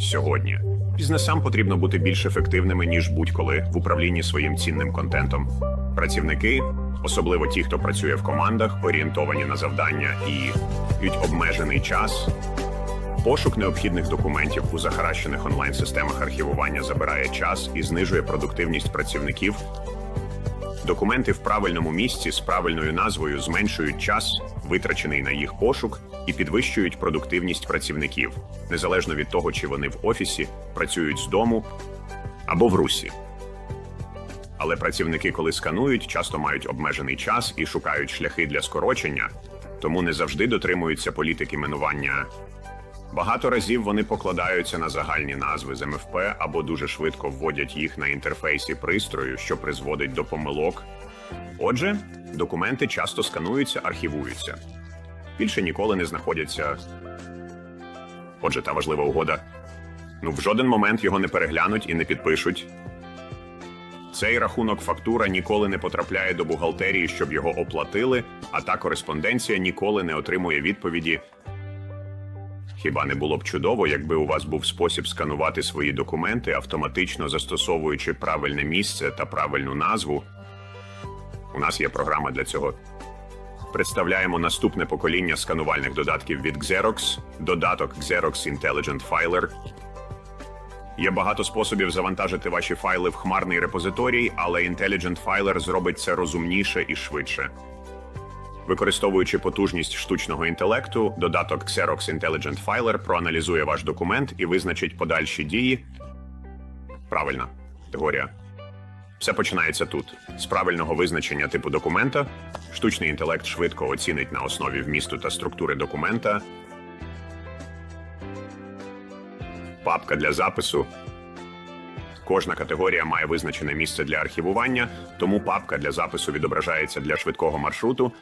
Сьогодні бізнесам потрібно бути більш ефективними ніж будь-коли в управлінні своїм цінним контентом. Працівники, особливо ті, хто працює в командах, орієнтовані на завдання і мають обмежений час. Пошук необхідних документів у захаращених онлайн-системах архівування забирає час і знижує продуктивність працівників. Документи в правильному місці з правильною назвою зменшують час, витрачений на їх пошук, і підвищують продуктивність працівників, незалежно від того, чи вони в офісі, працюють з дому або в русі. Але працівники, коли сканують, часто мають обмежений час і шукають шляхи для скорочення, тому не завжди дотримуються політики минування. Багато разів вони покладаються на загальні назви з МФП або дуже швидко вводять їх на інтерфейсі пристрою, що призводить до помилок. Отже, документи часто скануються, архівуються. Більше ніколи не знаходяться. Отже, та важлива угода. Ну, в жоден момент його не переглянуть і не підпишуть. Цей рахунок фактура ніколи не потрапляє до бухгалтерії, щоб його оплатили, а та кореспонденція ніколи не отримує відповіді. Хіба не було б чудово, якби у вас був спосіб сканувати свої документи, автоматично застосовуючи правильне місце та правильну назву? У нас є програма для цього. Представляємо наступне покоління сканувальних додатків від Xerox, додаток Xerox Intelligent Filer. Є багато способів завантажити ваші файли в хмарний репозиторій, але Intelligent Filer зробить це розумніше і швидше. Використовуючи потужність штучного інтелекту, додаток Xerox Intelligent Filer проаналізує ваш документ і визначить подальші дії. Правильна теорія. Все починається тут. З правильного визначення типу документа. Штучний інтелект швидко оцінить на основі вмісту та структури документа. Папка для запису. Кожна категорія має визначене місце для архівування, тому папка для запису відображається для швидкого маршруту.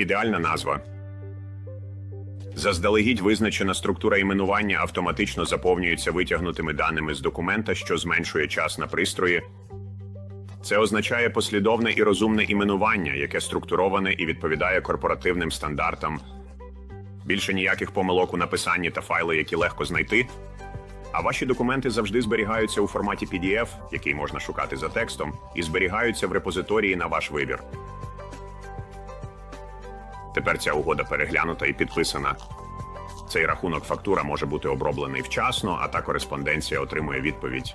Ідеальна назва. Заздалегідь визначена структура іменування автоматично заповнюється витягнутими даними з документа, що зменшує час на пристрої. Це означає послідовне і розумне іменування, яке структуроване і відповідає корпоративним стандартам. Більше ніяких помилок у написанні та файли, які легко знайти. А ваші документи завжди зберігаються у форматі PDF, який можна шукати за текстом, і зберігаються в репозиторії на ваш вибір. Тепер ця угода переглянута і підписана. Цей рахунок фактура може бути оброблений вчасно, а та кореспонденція отримує відповідь.